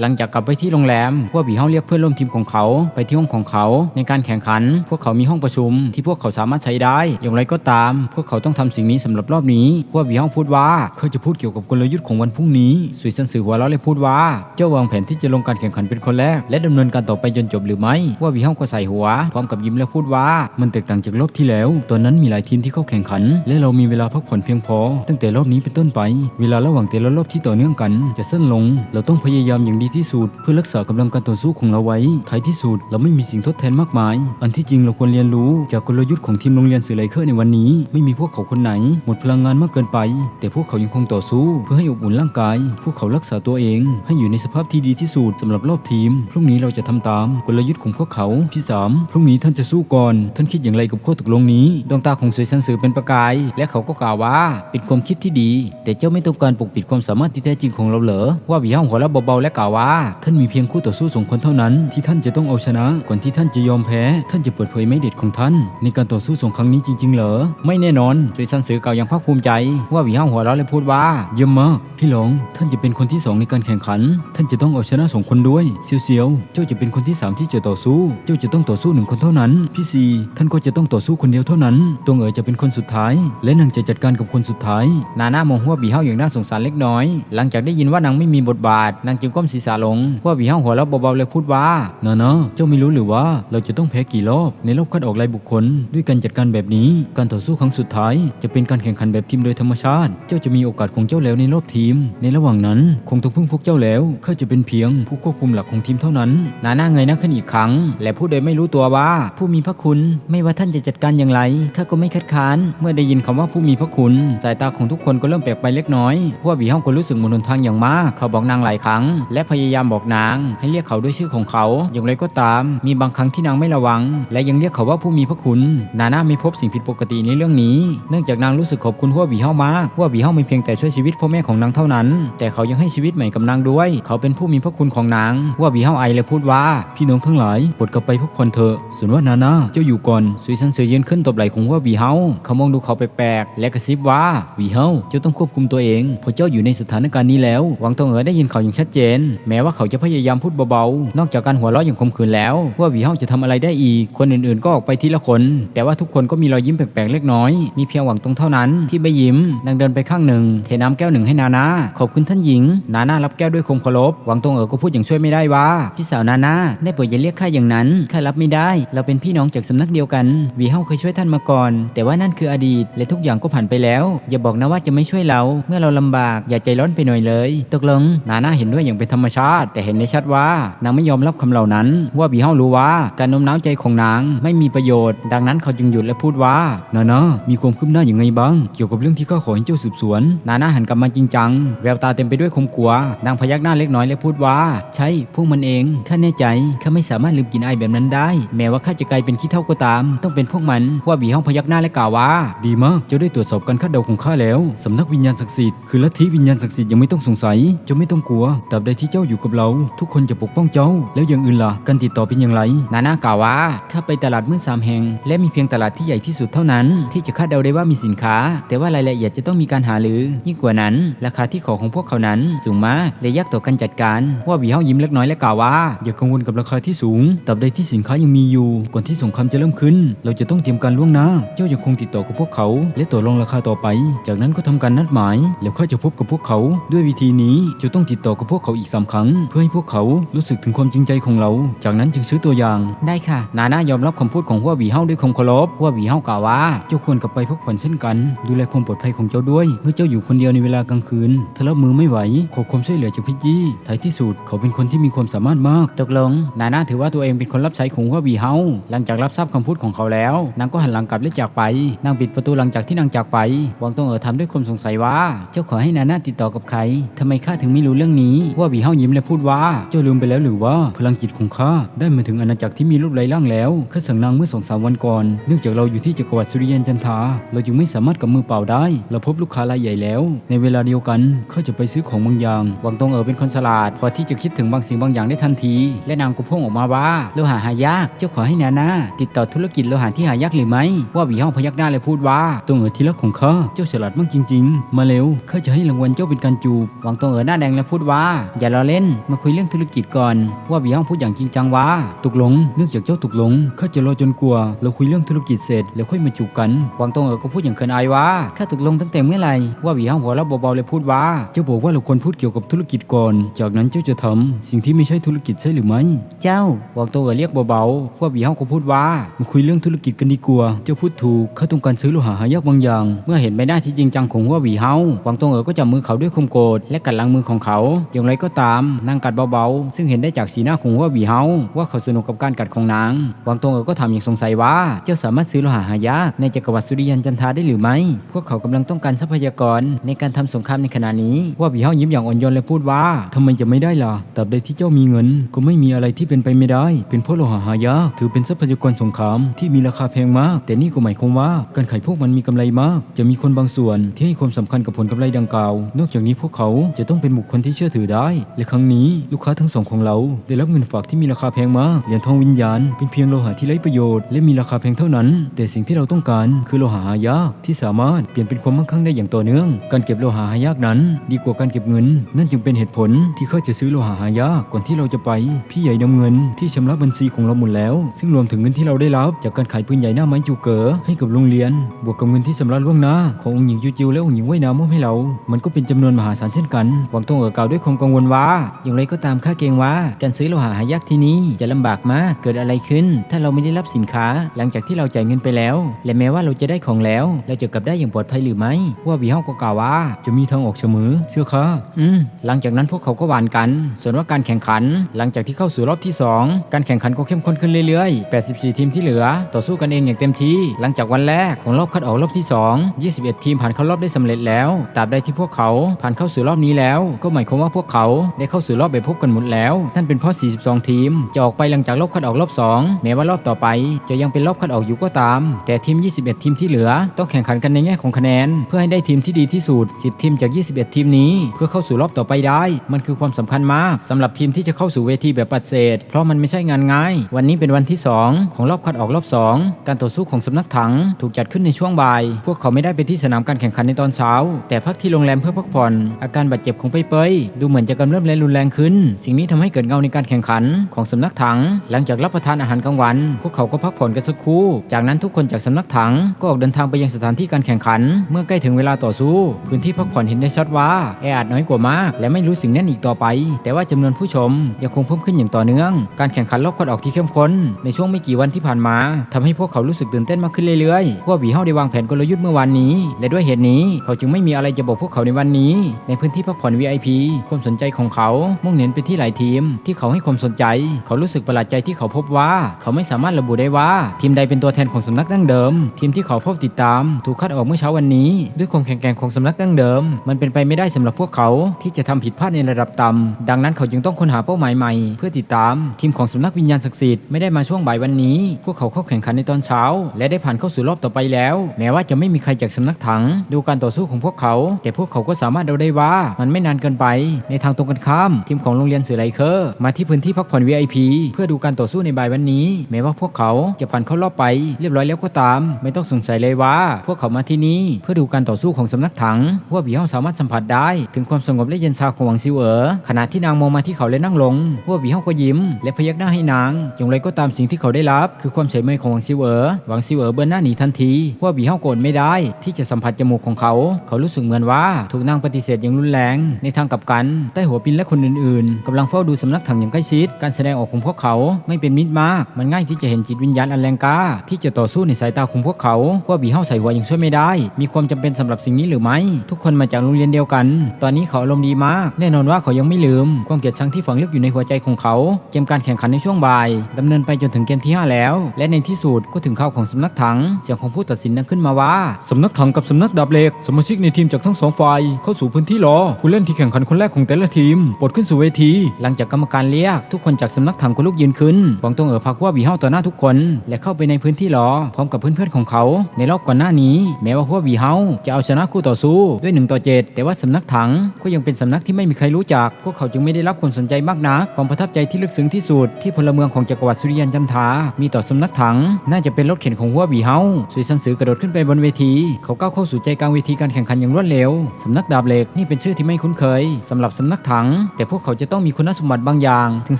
หลังจากกลับไปที่โรงแรม พวกผีเฮาเรียกเพื่อนร่วมทีมของเขาไปที่ห้องของเขาในการแข่งขัน พวกเขามีห้องประชุม ที่พวกเขาสามารถใช้ได้ อย่างไรก็ตาม พวกเขาต้องทำสิ่งนี้สำหรับรอบนี้ พวกผีเฮาพูดว่าเขาจะพูดเกี่ยวกับกลยุทธ์ของวันพรุ่งนี้สุยซันสือหัวเราะเลยพูดว่า เจ้าวางแผนที่จะลงการแข่งขันเป็นคนแรก และดำเนินการต่อไปจนจบหรือไม่ว่าผีเฮาก็ใส่หัว พร้อมกับยิ้มและพูดว่า มันแตกต่างจากรอบที่แล้ว ตอนนั้นมีหลายทีมที่เข้าแข่งขัน และเรามีเวลาพักผ่อนเพียงพอ ตั้งแต่รอบนี้เป็นต้นไป เวลาระหว่างแต่ละรอบที่ต่อเนื่องกัน จะสั้นลง เราต้องพยายามอย่างดีที่สุด เพื่อรักษากำลังการต่อสู้ของเราไว้ท้ายที่สุดเราไม่มีสิ่งทดแทนมากมาย อันที่จริงเราควรเรียนรู้จากกลยุทธ์ของทีมโรงเรียนสื่อไลเคอร์ในวันนี้ ไม่มีพวกเขาคนไหน หมดพลังงานมากเกินไป แต่พวกเขายังคงต่อสู้ เพื่อให้อบอุ่นร่างกาย พวกเขารักษาตัวเอง ให้อยู่ในสภาพที่ดีที่สุดสำหรับรอบทีม พรุ่งนี้เราจะทำตามกลยุทธ์ของพวกเขาที่สามพรุ่งนี้ท่านจะสู้ก่อน ท่านคิดอย่างไรกับข้อตกลงนี้ ดวงตาของสวยสันสือเป็นประกาย และเขาก็กล่าวว่า เป็นความคิดที่ดี แต่เจ้าไม่ต้องการปกปิดความสามารถที่แท้จริงของเราเหรอว่าหวีห้องหัวเราะเบาๆและกล่าวว่าท่านมีเพียงคู่ต่อสู้สองคนเท่านั้นที่ท่านจะต้องเอาชนะ ก่อนที่ท่านจะยอมแพ้ ท่านจะเปิดเผยไม่เด็ดของท่าน ในการต่อสู้สองครั้งนี้จริง ๆ เหรอ ไม่แน่นอนสวยสันสือเก่าอย่างภาคภูมิใจ ว่าหวีห้องหัวเราะและพูดว่า เยี่ยมมาก พี่หลง ท่านจะเป็นคนที่สองในการแข่งขัน ท่านจะต้องเอาชนะสองคนด้วยเซียวเซียวๆเจ้าจะเป็นคนที่สามที่จะต่อสู้ เจ้าจะต้องต่อสู้หนึ่งคนเท่านั้น พี่ซีท่านก็จะต้องต่อสู้คนเดียวเท่านั้นตวงเอ๋ยจะเป็นคนสุดท้าย และนางจะจัดการกับคนสุดท้าย นาหน้ามองหัวบีเฮาอย่างน่าสงสารเล็กน้อย หลังจากได้ยินว่านางไม่มีบทบาท นางจึงก้มศีรษะลงหัวบีเฮาหัวเราเบาๆเลยพูดว่าเนานะเจ้าไม่รู้หรือว่าเราจะต้องแพ้กี่รอบในรอบคัดออกรายบุคคล ด้วยการจัดการแบบนี้ การต่อสู้ครั้งสุดท้าย จะเป็นการแข่งขันแบบทีมโดยธรรมชาติ เจ้าจะมีโอกาสของเจ้าแล้วในรอบทีม ในระหว่างนั้นคงต้องพึ่งพวกเจ้าแล้วข้าจะเป็นเพียงผู้ควบคุมหลักของทีมเท่านั้นนาหน้าเงยหน้าขึ้นอีกครั้ง และพูดโดยไม่รู้ตัวว่า ผู้มีพระคุณไม่ว่าท่านจะจัดการอย่างไรข้าก็ไม่คัดค้าน เมื่อได้ยินคำว่าผู้มีพระคุณสายตาของทุกคนก็เริ่มแปลกไปเล็กน้อยพวกบีห้องก็รู้สึกมุนทางอย่างมาก เขาบอกนางหลายครั้งและพพยายามบอกนาง ให้เรียกเขาด้วยชื่อของเขา อย่างไรก็ตาม มีบางครั้งที่นางไม่ระวัง และยังเรียกเขาว่าผู้มีพระคุณ นาน่าไม่พบสิ่งผิดปกติในเรื่องนี้ เนื่องจากนางรู้สึกขอบคุณหัวบีเฮามากหัวบีเฮาไม่เพียงแต่ช่วยชีวิตพ่อแม่ของนางเท่านั้น แต่เขายังให้ชีวิตใหม่กับนางด้วย เขาเป็นผู้มีพระคุณของนางหัวบีเฮาไอและพูดว่า พี่น้องทั้งหลายโปรดกลับไปพักผ่อนเถอะส่วนว่านาน่าเจ้าอยู่ก่อนสุยซันเสือยืนขึ้นตบไหล่ของหัวบีเฮาเขามองดูเขาแปลกๆและกระซิบว่าบีเฮาเจ้าต้องควบคุมตัวเองเพราะเจ้าอยู่ในสถานการณ์นี้แล้ว วังตงเอ๋อได้ยินเขาอย่างชัดเจนแม้ว่าเขาจะพยายามพูดเบาๆ นอกจากการหัวเราะอย่างคมขืนแล้ว ว่าบีเฮาจะทำอะไรได้อีก คนอื่นๆ ก็ออกไปทีละคน แต่ว่าทุกคนก็มีรอยยิ้มแปลกๆเล็กน้อย มีเพียงหวังตรงเท่านั้นที่ไม่ยิ้มนางเดินไปข้างหนึ่ง เทน้ำแก้วหนึ่งให้นานาขอบคุณท่านหญิง นานารับแก้วด้วยความเคารพ หวังตรงเอ๋อก็พูดอย่างช่วยไม่ได้ว่า พี่สาวนานาได้โปรดอย่าเรียกข้าอย่างนั้น ข้ารับไม่ได้ เราเป็นพี่น้องจากสำนักเดียวกัน วีเฮาเคยช่วยท่านมาก่อน แต่ว่านั่นคืออดีต และทุกอย่างก็ผ่านไปแล้ว อย่าบอกนะว่าจะไม่ช่วยเรา เมื่อเราลำบาก อย่าใจร้อนไปหน่อยเลย ตกลง นานาเห็นด้วยอย่างเป็นธรรมชาติ แต่เห็นได้ชัดว่านางไม่ยอมรับคำเหล่านั้น ว่าบีเฮารู้ว่าการโน้มน้าวใจของนางไม่มีประโยชน์ ดังนั้นเขาจึงหยุดและพูดว่านานามีความคืบหน้าอย่างไงบ้าง เกี่ยวกับเรื่องที่ข้าขอให้เจ้าสืบสวน นานาหันกลับมาจริงจัง แววตาเต็มไปด้วยความกลัวนางพยักหน้าเล็กน้อยและพูดว่า ใช่พวกมันเองข้าแน่ใจข้าไม่สามารถลืมกินไอแบบนั้นได้ แม้ว่าข้าจะกลายเป็นขี้เท่าก็ตาม ต้องเป็นพวกมันว่าบีเฮาพยักหน้าและกล่าวว่า ดีมากเจ้าได้ตรวจสอบการคาดเดาของข้าแล้วสำนักวิญญาณศักดิ์สิทธิ์คือลัทธิวิญญาณศักดิ์สิทธิ์ยังไม่ต้องสงสัยเจ้าไม่ต้องกลัวตราบใดที่เจ้าอยู่กับเรา ทุกคนจะปกป้องเจ้า แล้วอย่างอื่นล่ะ การติดต่อเป็นอย่างไร นาน่ากล่าวว่าข้าไปตลาดมืดสามแห่ง และมีเพียงตลาดที่ใหญ่ที่สุดเท่านั้น ที่จะคาดเดาได้ว่ามีสินค้า แต่ว่ารายละเอียดจะต้องมีการหารือ ยิ่งกว่านั้น ราคาที่ขอของพวกเขานั้น สูงมากและยากต่อการจัดการว่าบีเฮายิ้มเล็กน้อยและกล่าวว่า อย่ากังวลกับราคาที่สูงตราบใดที่สินค้ายังมีอยู่ ก่อนที่สงครามจะเริ่มขึ้น เราจะต้องเตรียมการล่วงหน้า เจ้ายังคงติดต่อกับพวกเขา และต่อรองราคาต่อไป จากนั้นก็ทำการนัดหมาย แล้วข้าจะพบกับพวกเขา ด้วยวิธีนี้จะต้องติดต่อกับพวกเขาอีกสามครั้งเพื่อให้พวกเขารู้สึกถึงความจริงใจของเรา จากนั้นจึงซื้อตัวอย่าง ได้ค่ะ นาน่ายอมรับคำพูดของหัวบีเฮาด้วยความเคารพหัวบีเฮากล่าวว่า เจ้าควรกลับไปพักผ่อนเช่นกัน ดูแลความปลอดภัยของเจ้าด้วย เมื่อเจ้าอยู่คนเดียวในเวลากลางคืนถ้ารับมือไม่ไหว ขอความช่วยเหลือจากพี่จี้ท้ายที่สุดเขาเป็นคนที่มีความสามารถมากตกลง นาน่าถือว่าตัวเองเป็นคนรับใช้ของหัวบีเฮาหลังจากรับทราบคำพูดของเขาแล้ว นางก็หันหลังกลับและจากไป นางปิดประตูหลังจากที่นางจากไปหวังตงเอ๋อทำด้วยความสงสัยว่า เจ้าขอให้นาน่าติดต่อกับใครทำไมข้าถึงไม่รู้เรื่องนี้ว่าบีเฮาายิ้มและพูดว่า เจ้าลืมไปแล้วหรือว่าพลังจิตของข้าได้มาถึงอาณาจักรที่มีรูปไร้ร่างแล้วข้าสั่งนางเมื่อสองสามวันก่อน เนื่องจากเราอยู่ที่จักรวรรดิสุริยันจันทา เราจึงไม่สามารถกับมือเปล่าได้ เราพบลูกค้ารายใหญ่แล้ว ในเวลาเดียวกันข้าจะไปซื้อของบางอย่างหวังตรงเอ๋อเป็นคนฉลาด พอที่จะคิดถึงบางสิ่งบางอย่างได้ทันที และนางก็พุ่งออกมาว่าโลหะหายากเจ้าขอให้นานาติดต่อธุรกิจโลหะที่หายากหรือไม่ว่าวีห้องพยักหน้าและพูดว่าตรงเอ๋อที่รักของข้าเจ้าฉลาดมากจริง ๆ มาเร็วข้าจะให้รางวัลเจ้าเป็นการจูบหวังตงเอ๋อหน้าแดงและพูดว่าอย่าล้อเล่น มาคุยเรื่องธุรกิจก่อน ว่าหวีห้องพูดอย่างจริงจังว่าตกลงเนื่องจากเจ้าตกลงข้าจะรอจนกว่าเราคุยเรื่องธุรกิจเสร็จแล้วค่อยมาจูบกันหวังตงเอ๋อก็พูดอย่างเขินอายว่าข้าตกลงตั้งแต่เมื่อไหร่ว่าหวีห้องหัวเราะเบาๆเลยพูดว่าเจ้าบอกว่าเราควรพูดเกี่ยวกับธุรกิจก่อน จากนั้นเจ้าจะทำสิ่งที่ไม่ใช่ธุรกิจใช่หรือไม่เจ้าหวังตงเอ๋อเรียกเบาๆว่าหวีห้องก็พูดว่ามาคุยเรื่องธุรกิจกันดีกว่าเจ้าพูดถูกข้าต้องการซื้อโลหะหายากบางอย่าง เมื่อเห็นใบหน้าที่จริงจังของหัวหวีเฮาหวังตงเอ๋อก็จับมือเขาด้วยความโกรธและกัดหลังมือของเขาอย่างไรก็ตามนางกัดเบาๆ ซึ่งเห็นได้จากสีหน้าของหัวหวีเฮาว่าเขาสนุกกับการกัดของนางวังตงเอ๋อก็ถามอย่างสงสัยว่า เจ้าสามารถซื้อโลหะหายากในจักรวรรดิสุริยันจันทาได้หรือไม่ พวกเขากำลังต้องการทรัพยากรในการทำสงครามในขณะนี้ ว่าหวีเฮายิ้มอย่างอ่อนโยนและพูดว่าทำไมจะไม่ได้ล่ะตราบใดที่เจ้ามีเงิน ก็ไม่มีอะไรที่เป็นไปไม่ได้ เป็นเพราะโลหะหายากถือเป็นทรัพยากรสงครามที่มีราคาแพงมาก แต่นี่ก็หมายความว่าการขายพวกมันมีกำไรมาก จะมีคนบางส่วนที่ให้ความสำคัญกับผลกำไรดังกล่าวนอกจากนี้พวกเขาจะต้องเป็นบุคคลที่เชื่อถือได้และครั้งนี้ลูกค้าทั้งสองของเรา ได้รับเงินฝากที่มีราคาแพงมากเหรียญทองวิญญาณเป็นเพียงโลหะที่ไร้ประโยชน์และมีราคาแพงเท่านั้น แต่สิ่งที่เราต้องการคือโลหะหายากที่สามารถเปลี่ยนเป็นความมั่งคั่งได้อย่างต่อเนื่อง การเก็บโลหะหายากนั้น ดีกว่าการเก็บเงิน นั่นจึงเป็นเหตุผลที่ข้าจะซื้อโลหะหายากก่อนที่เราจะไป พี่ใหญ่นำเงินที่ชำระบัญชีของเราหมดแล้ว ซึ่งรวมถึงเงินที่เราได้รับจากการขายปืนใหญ่หน้าไม้จูเก๋อให้กับโรงเรียน บวกกับเงินที่ชำระล่วงหน้าขององค์หญิงยูจิวและองค์หญิงว่ายน้ำมอบให้เรา มันก็เป็นจำนวนมหาศาลเช่นกันหวังตงเอ๋อกล่าวด้วยความกังวลว่าอย่างไรก็ตามข้าเกรงว่า การซื้อโลหะหายากที่นี้จะลำบากมากเกิดอะไรขึ้น ถ้าเราไม่ได้รับสินค้า หลังจากที่เราจ่ายเงินไปแล้ว และแม้ว่าเราจะได้ของแล้ว เราจะกลับได้อย่างปลอดภัยหรือไม่ว่าวีเฮาก็กล่าวว่า จะมีทางออกเสมอเชื่อข้าอืมหลังจากนั้นพวกเขาก็หวานกัน ส่วนว่าการแข่งขัน หลังจากที่เข้าสู่รอบที่ 2 การแข่งขันก็เข้มข้นขึ้นเรื่อยๆ 84 ทีมที่เหลือ ต่อสู้กันเองอย่างเต็มที่ หลังจากวันแรกของรอบคัดออกรอบที่ 2 21 ทีมผ่านเข้ารอบได้สำเร็จแล้วตราบใดที่พวกเขาผ่านเข้าสู่รอบนี้แล้ว ก็หมายความว่าพวกเขาได้เข้าสู่รอบไปพบกันหมดแล้ว นั่นเป็นเพราะ 42 ทีม จะออกไปหลังจากรอบคัดออกรอบ 2 แม้ว่ารอบต่อไป จะยังเป็นรอบคัดออกอยู่ก็ตาม แต่ทีม 21 ทีมที่เหลือ ต้องแข่งขันกันในแง่ของคะแนน เพื่อให้ได้ทีมที่ดีที่สุด 10 ทีมจาก 21 ทีมนี้ เพื่อเข้าสู่รอบต่อไปได้ มันคือความสำคัญมากสำหรับทีมที่จะเข้าสู่เวทีแบบปัดเศษ เพราะมันไม่ใช่งานง่าย วันนี้เป็นวันที่ 2 ของรอบคัดออกรอบ 2 การต่อสู้ของสำนักถังถูกจัดขึ้นในช่วงบ่าย พวกเขาไม่ได้ไปที่สนามการแข่งขันในตอนเช้า แต่พักที่โรงแรมเพื่อพักผ่อน อาการบาดเจ็บของเปเปยดูเหมือนจะกำเริบและรุนแรงขึ้น สิ่งนี้ทำให้เกิดเงาในการแข่งขันของสำนักถัง หลังจากรับประทานอาหารกลางวัน พวกเขาก็พักผ่อนกันสักครู่ จากนั้นทุกคนจากสำนักถังก็ออกเดินทางไปยังสถานที่การแข่งขัน เมื่อใกล้ถึงเวลาต่อสู้ พื้นที่พักผ่อนเห็นได้ชัดว่าแออัดน้อยกว่ามาก และไม่รู้สิ่งแน่นอีกต่อไป แต่ว่าจำนวนผู้ชมยังคงเพิ่มขึ้นอย่างต่อเนื่อง การแข่งขันรอบคัดออกที่เข้มข้นในช่วงไม่กี่วันที่ผ่านมาทำให้พวกเขารู้สึกตื่นเต้นมากขึ้นเรื่อยๆพวกบีเฮาได้วางแผนกลยุทธ์เมื่อวานนี้ และด้วยเหตุนี้เขาจึงไม่มีอะไรจะบอกพวกเขาในวันนี้ ในพื้นที่พักผ่อน VIP ความสนใจของเขามุ่งเน้นไปที่หลายทีม ที่เขาให้ความสนใจ เขารู้สึกประหลาดใจที่เขาพบว่า เขาไม่สามารถระบุได้ว่า ทีมใดเป็นตัวแทนของสำนักดั้งเดิม ทีมที่เขาเฝ้าติดตาม ถูกคัดออกเมื่อเช้าวันนี้ ด้วยความแข็งแกร่งของสำนักดั้งเดิม มันเป็นไปไม่ได้สำหรับพวกเขาที่จะทำผิดพลาดในระดับต่ำดังนั้นเขาจึงต้องค้นหาเป้าหมายใหม่ เพื่อติดตาม ทีมของสำนักวิญญาณศักดิ์สิทธิ์ไม่ได้มาช่วงบ่ายวันนี้ พวกเขาเข้าแข่งขันในตอนเช้า และได้ผ่านเข้าสู่รอบต่อไปแล้ว แม้ว่าจะไม่มีใครจากสำนักถัง ดูการต่อสู้ของพวกเขา แต่พวกเขาก็สามารถเดาได้ว่ามันไม่นานเกินไป ในทางตรงกันข้ามทีมของโรงเรียนสื่อไลเคอร์มาที่พื้นที่พักผ่อน VIP เพื่อดูการต่อสู้ในบ่ายวันนี้ แม้ว่าพวกเขาจะผ่านเข้ารอบไปเรียบร้อยแล้วก็ตาม ไม่ต้องสงสัยเลยว่า พวกเขามาที่นี่เพื่อดูการต่อสู้ของสำนักถังว่าบีเฮาสามารถสัมผัสได้ ถึงความสงบและเย็นชาของหวังซิวเอ๋อขณะที่นางมองมาที่เขาและนั่งลงว่าบีเฮาก็ยิ้ม และพยักหน้าให้นาง อย่างไรก็ตามสิ่งที่เขาได้รับ คือความเฉยเมยของหวังซิวเอ๋อหวังซิวเอ๋อเบือนหน้าหนีทันทีว่าบีเฮาโกรธไม่ได้ ที่จะสัมผัสจมูกของเขา เขารู้สึกเหมือนว่าถูกนางปฏิเสธอย่างรุนแรง ในทางกลับกันใต้หัวปินและคนอื่นๆกำลังเฝ้าดูสำนักถังอย่างใกล้ชิด การแสดงออกของพวกเขาไม่เป็นมิตรมาก มันง่ายที่จะเห็นจิตวิญญาณอันแรงกล้าที่จะต่อสู้ในสายตาของพวกเขาว่าบีเฮาใส่หัวยังช่วยไม่ได้ มีความจำเป็นสำหรับสิ่งนี้หรือไม่ ทุกคนมาจากโรงเรียนเดียวกัน ตอนนี้เขาอารมณ์ดีมาก แน่นอนว่าเขายังไม่ลืม ความเกลียดชังที่ฝังลึกอยู่ในหัวใจของเขา เกมการแข่งขันในช่วงบ่ายดำเนินไปจนถึงเกมที่ 5 แล้ว และในที่สุดก็ถึงข่าวของสำนักถัง เสียงของผู้ตัดสินดังขึ้นมาว่าสำนักถังกับสำนักดาบเหล็กสมาชิกในทีมจากทั้งสองฝ่ายเข้าสู่พื้นที่รอผู้เล่นที่แข่งขันคนแรกของแต่ละทีมปรดขึ้นสู่เวที หลังจากกรรมการเรียก ทุกคนจากสำนักถังก็ลุกยืนขึ้นหวังตงเอ๋อพักว่าวีเฮาต่อหน้าทุกคน และเข้าไปในพื้นที่รอพร้อมกับเพื่อนๆของเขา ในรอบก่อนหน้านี้ แม้ว่าพวกวีเฮาจะเอาชนะคู่ต่อสู้ด้วย1ต่อ7แต่ว่าสำนักถังก็ยังเป็นสำนักที่ไม่มีใครรู้จัก พวกเขาจึงไม่ได้รับความสนใจมากนักความประทับใจที่ลึกซึ้งที่สุดที่พลเมืองของจักรวรรดิสุริยันจันทา มีต่อสำนักถัง น่าจะเป็นรถเข็นของหัววีเฮาสุยซันสือกระโดดขึ้นไปบนเวที เขาก้าวเข้าสู่ใจกลางเวทีการแข่งขันอย่างรวดเร็ว สำนักดาบเหล็กนี่เป็นชื่อที่ไม่คุ้นเคยสำหรับสำนักถังแต่พวกเขาจะต้องมีคุณสมบัติบางอย่าง ถึง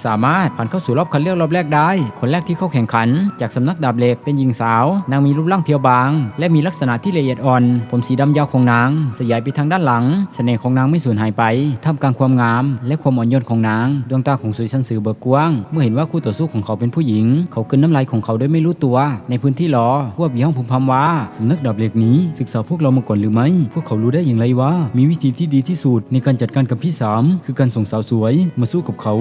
สามารถผ่านเข้าสู่รอบคัดเลือกรอบแรกได้ คนแรกที่เข้าแข่งขัน จากสำนักดาบเหล็กเป็นหญิงสาว นางมีรูปร่างเพียวบาง และมีลักษณะที่ละเอียดอ่อน ผมสีดำยาวของนางสยายไปทางด้านหลัง เสน่ห์ของนางไม่สูญหายไปท่ามกลางความงาม และความอ่อนโยนของนาง ดวงตาของสุยซันสือเบิกกว้าง เมื่อเห็นว่าคู่ต่อสู้ของเขาเป็นผู้หญิง เขากลืนน้ำลายของเขาโดยไม่รู้ตัว ในพื้นที่รอพวกบีห้องพึมพำว่าสำนักดาบเหล็กนี้ ศึกษาพวกเรามาก่อนหรือไม่ พวกเขารู้ได้อย่างไรว่า มีวิธีที่ดีที่สุดในการจัดการกับพี่สามคือการส่งสาวสวย มาสู้กับเขา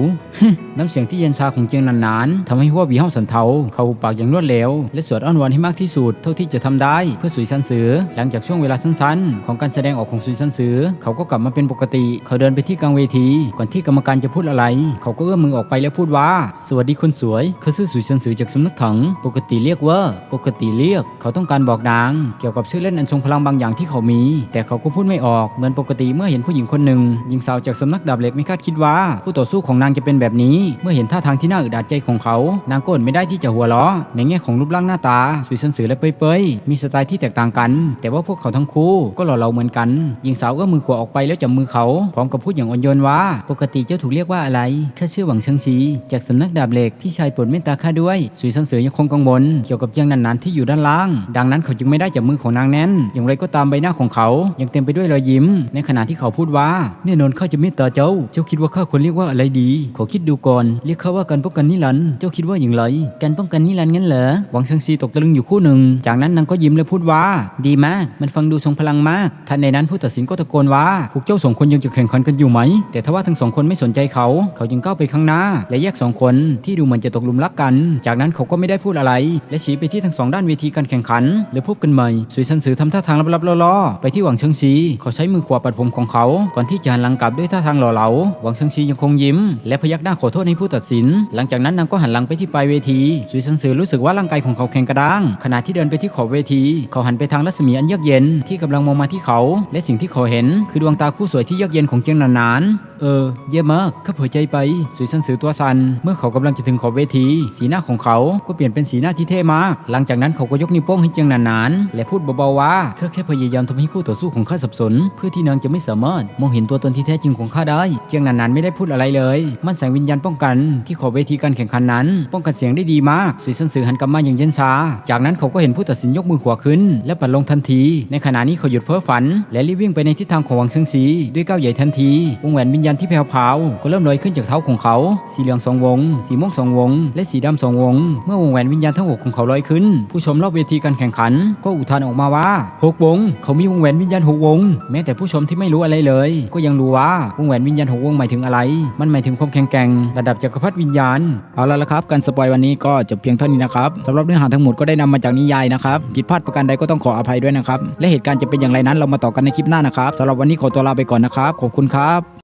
น้ำเสียงที่เย็นชาของเจียงนานๆทำให้หัววีเฮาสันเทาเขาปากอย่างรวดเร็วและสวดอ้อนวอนให้มากที่สุดเท่าที่จะทำได้เพื่อสุยซันเสือ หลังจากช่วงเวลาสั้นๆ ของการแสดงออกของสุยซันเสือ เขาก็กลับมาเป็นปกติ เขาเดินไปที่กลางเวที ก่อนที่กรรมการจะพูดอะไร เขาก็เอื้อมมือออกไปแล้วพูดว่า สวัสดีคนสวยเขาชื่อสุยซันเสือจากสำนักถัง ปกติเรียกว่า ปกติเรียก เขาต้องการบอกนาง เกี่ยวกับชื่อเล่นอันทรงพลังบางอย่างที่เขามี แต่เขาก็พูดไม่ออกเหมือนปกติเมื่อเห็นผู้หญิงคนหนึ่งหญิงสาวจากสำนักดาบเหล็กไม่คาดคิดว่า คู่ต่อสู้ของนางจะเป็นแบบนี้ เมื่อเห็นท่าทางที่น่าอึดอัดใจของเขา นางก็อดไม่ได้ที่จะหัวเราะในแง่ของรูปร่างหน้าตาสวยสันสือและเปยๆมีสไตล์ที่แตกต่างกัน แต่ว่าพวกเขาทั้งคู่ก็หล่อเหลาเหมือนกันหญิงสาวก็มือขวาออกไปแล้วจับมือเขาพร้อมกับพูดอย่างอ่อนโยนว่า ปกติเจ้าถูกเรียกว่าอะไรข้าชื่อหวังเชิงชีจากสำนักดาบเหล็กพี่ชายโปรดเมตตาข้าด้วยสวยสันสือยังคงกังวลเกี่ยวกับเจียงนันๆที่อยู่ด้านล่าง ดังนั้นเขาจึงไม่ได้จับมือของนางแน่น อย่างไรก็ตามใบหน้าของเขายังเต็มไปด้วยรอยยิ้ม ในขณะที่เขาพูดว่าแน่นอนข้าจะเมตตาเจ้าเจ้าคิดว่าข้าควรเรียกว่าอะไรดี ขอคิดดูก่อน เรียกข้าว่าการป้องกันนิรันด์เจ้าคิดว่าอย่างไร การป้องกันนิรันด์งั้นเหรอ หวังเชิงซีตกตะลึงอยู่คู่หนึ่ง จากนั้นนางก็ยิ้มและพูดว่า ดีมาก มันฟังดูทรงพลังมากท่านในนั้นผู้ตัดสินก็ตะโกนว่า พวกเจ้าสองคนยังจะแข่งขันกันอยู่ไหม แต่ทว่าทั้งสองคนไม่สนใจเขา เขาจึงก้าวไปข้างหน้า และแยกสองคนที่ดูเหมือนจะตกหลุมรักกัน จากนั้นเขาก็ไม่ได้พูดอะไร และชี้ไปที่ทั้งสองด้านเวทีการแข่งขันแล้วพบกันใหม่สุยซันสือทำท่าทางลับๆล่อๆไปที่หวังเชิงซีเขาใช้มือขวาปัดผมของเขาก่อนที่จะหันหลังกลับด้วยท่าทางหล่อเหลาหวังเชิงซียังคงยิ้ม และพยักหน้าขอโทษให้ผู้ตัดสิน หลังจากนั้นนางก็หันหลังไปที่ปลายเวทีสุยซันสือรู้สึกว่าร่างกายของเขาแข็งกระด้าง ขณะที่เดินไปที่ขอบเวที เขาหันไปทางรัศมีอันเยือกเย็นที่กำลังมองมาที่เขา และสิ่งที่เขาเห็น คือดวงตาคู่สวยที่เยือกเย็นของเจียงนานๆเออเยี่ยมมากข้าเผยใจไปสุยซันสือตัวสัน เมื่อเขากำลังจะถึงขอบเวที สีหน้าของเขาก็เปลี่ยนเป็นสีหน้าที่เท่มาก หลังจากนั้นเขาก็ยกนิ้วโป้งให้เจียงนานๆและพูดเบาๆว่าข้าแค่พยายามทำให้คู่ต่อสู้ของข้าสับสน เพื่อที่นางจะไม่สามารถมองเห็นตัวตนที่แท้จริงของข้าได้เจียงนานๆไม่ได้พูดอะไรเลย มันแสงวิญญาณป้องกันที่ขอบเวทีการแข่งขันนั้น ป้องกันเสียงได้ดีมากสุยซันสือหันกลับมาอย่างเย็นชา จากนั้นเขาก็เห็นผู้ตัดสินยกมือขวาขึ้น และปัดลงทันที ในขณะนี้เขาหยุดเพ้อฝัน และรีบวิ่งไปในทิศทางของวังเซิงซีด้วยก้าวใหญ่ทันที วงแหวนวิญญาณที่แผ่วพาวก็เริ่มลอยขึ้นจากเท้าของเขา สีเหลืองสองวง สีม่วงสองวง และสีดำสองวง เมื่อวงแหวนวิญญาณทั้งหกของเขาลอยขึ้น ผู้ชมรอบเวทีการแข่งขัน ก็อุทานออกมาว่าหกวง เขามีวงแหวนวิญญาณหกวง แม้แต่ผู้ชมที่ไม่รู้อะไรเลย ก็ยังรู้ว่าวงแหวนวิญญาณหงวงหมายถึงอะไร มันหมายถึงความแข็งแกร่งระดับจักรพรรดิวิญญาณ เอาละละครับ การสปอยวันนี้ก็จบเพียงเท่านี้นะครับสำหรับเนื้อหาทั้งหมดก็ได้นำมาจากนิยายนะครับผิดพลาดประการใดก็ต้องขออภัยด้วยนะครับ และเหตุการณ์จะเป็นอย่างไรนั้นเรามาต่อกันในคลิปหน้านะครับสำหรับวันนี้ขอตัวลาไปก่อนนะครับ ขอบคุณครับ